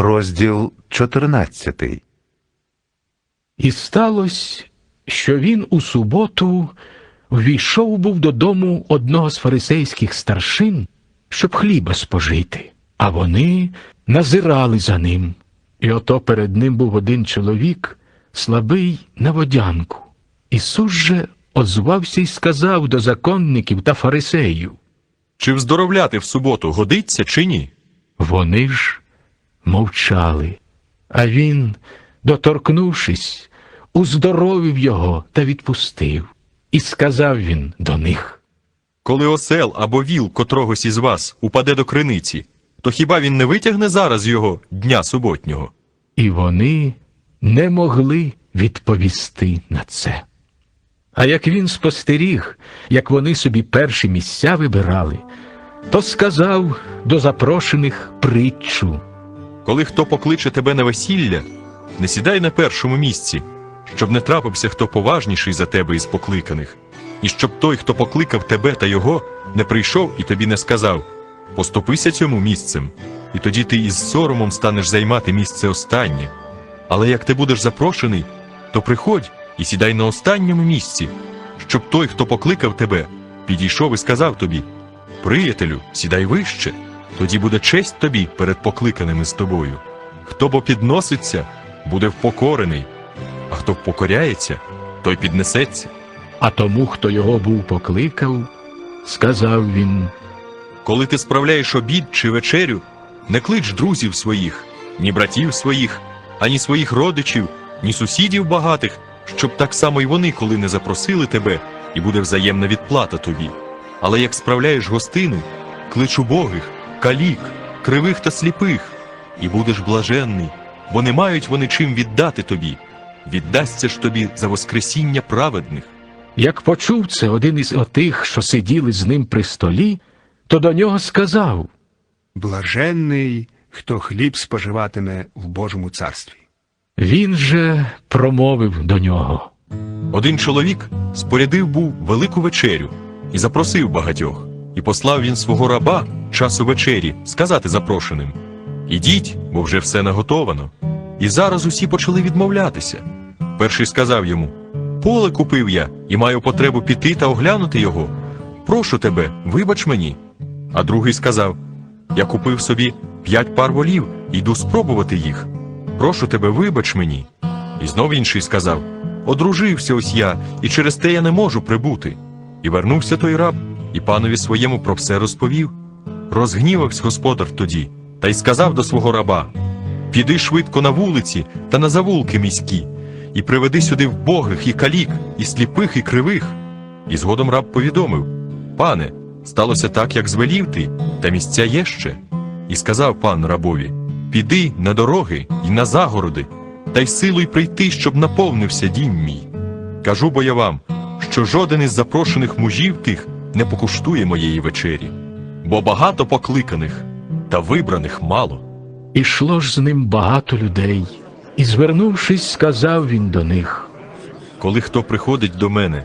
розділ 14. І сталося, що він у суботу ввійшов був додому одного з фарисейських старшин, щоб хліба спожити, а вони назирали за ним. І ото перед ним був один чоловік, слабий на водянку. Ісус же озвався і сказав до законників та фарисеїв. Чи вздоровляти в суботу годиться чи ні? Вони ж мовчали, а він, доторкнувшись, уздоровив його та відпустив. І сказав він до них. Коли осел або віл котрогось із вас упаде до криниці, то хіба він не витягне зараз його дня суботнього? І вони не могли відповісти на це. А як він спостеріг, як вони собі перші місця вибирали, то сказав до запрошених притчу. Коли хто покличе тебе на весілля, не сідай на першому місці, щоб не трапився хто поважніший за тебе із покликаних, і щоб той, хто покликав тебе та його, не прийшов і тобі не сказав поступися цьому місцем, і тоді ти із соромом станеш займати місце останнє. Але як ти будеш запрошений, то приходь і сідай на останньому місці, щоб той, хто покликав тебе, підійшов і сказав тобі Приятелю, сідай вище, тоді буде честь тобі перед покликаними з тобою. Хто бо підноситься, буде впокорений, а хто покоряється, той піднесеться. А тому, хто його був покликав, сказав він. Коли ти справляєш обід чи вечерю, не клич друзів своїх, ні братів своїх, ані своїх родичів, ні сусідів багатих, щоб так само й вони, коли не запросили тебе, і буде взаємна відплата тобі. Але як справляєш гостину, клич убогих, калік, кривих та сліпих, і будеш блаженний, бо не мають вони чим віддати тобі. Віддасться ж тобі за воскресіння праведних. Як почув це один із отих, що сиділи з ним при столі, то до нього сказав. Блаженний, хто хліб споживатиме в Божому царстві. Він же промовив до нього. Один чоловік спорядив був велику вечерю і запросив багатьох, і послав він свого раба часу вечері сказати запрошеним: Ідіть, бо вже все наготовано. І зараз усі почали відмовлятися. Перший сказав йому: Поле купив я і маю потребу піти та оглянути його. Прошу тебе, вибач мені. А другий сказав: Я купив собі п'ять пар волів і йду спробувати їх. Прошу тебе, вибач мені. І знов інший сказав: Одружився ось я, і через те я не можу прибути. І вернувся той раб, і панові своєму про все розповів. Розгнівався господар тоді, та й сказав до свого раба: Піди швидко на вулиці та на завулки міські, і приведи сюди вбогих і калік, і сліпих, і кривих. І згодом раб повідомив: Пане, сталося так, як звелів ти, та місця є ще. І сказав пан рабові: Піди на дороги і на загороди, та й силуй прийти, щоб наповнився дім мій. Кажу бо я вам, що жоден із запрошених мужів тих не покуштує моєї вечері, бо багато покликаних, та вибраних мало. Ішло ж з ним багато людей, і, звернувшись, сказав він до них. Коли хто приходить до мене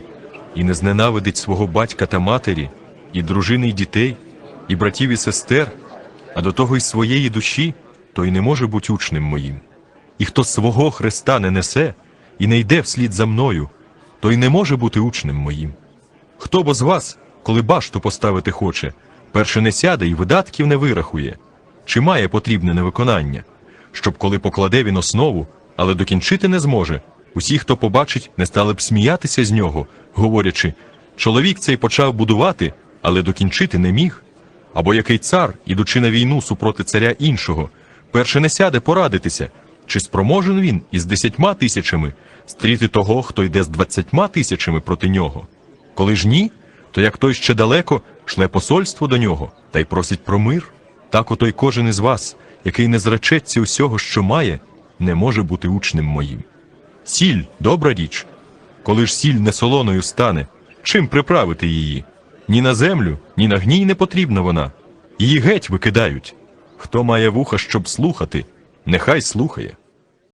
і не зненавидить свого батька та матері, і дружини й дітей, і братів і сестер, а до того й своєї душі, той не може бути учнем моїм. І хто свого Христа не несе і не йде вслід за мною, той не може бути учнем моїм. Хто бо з вас, коли башту поставити хоче, перше не сяде і видатків не вирахує, чи має потрібне на виконання, щоб коли покладе він основу, але докінчити не зможе, усі, хто побачить, не стали б сміятися з нього, говорячи, чоловік цей почав будувати, але докінчити не міг. Або який цар, ідучи на війну супроти царя іншого, перше не сяде порадитися, чи спроможен він із десятьма тисячами стріти того, хто йде з двадцятьма тисячами проти нього. Коли ж ні, то як той ще далеко шле посольство до нього та й просить про мир, так ото й кожен із вас, який не зречеться усього, що має, не може бути учнем моїм. Сіль добра річ. Коли ж сіль не солоною стане, чим приправити її? Ні на землю, ні на гній не потрібна вона. Її геть викидають. Хто має вуха, щоб слухати, нехай слухає.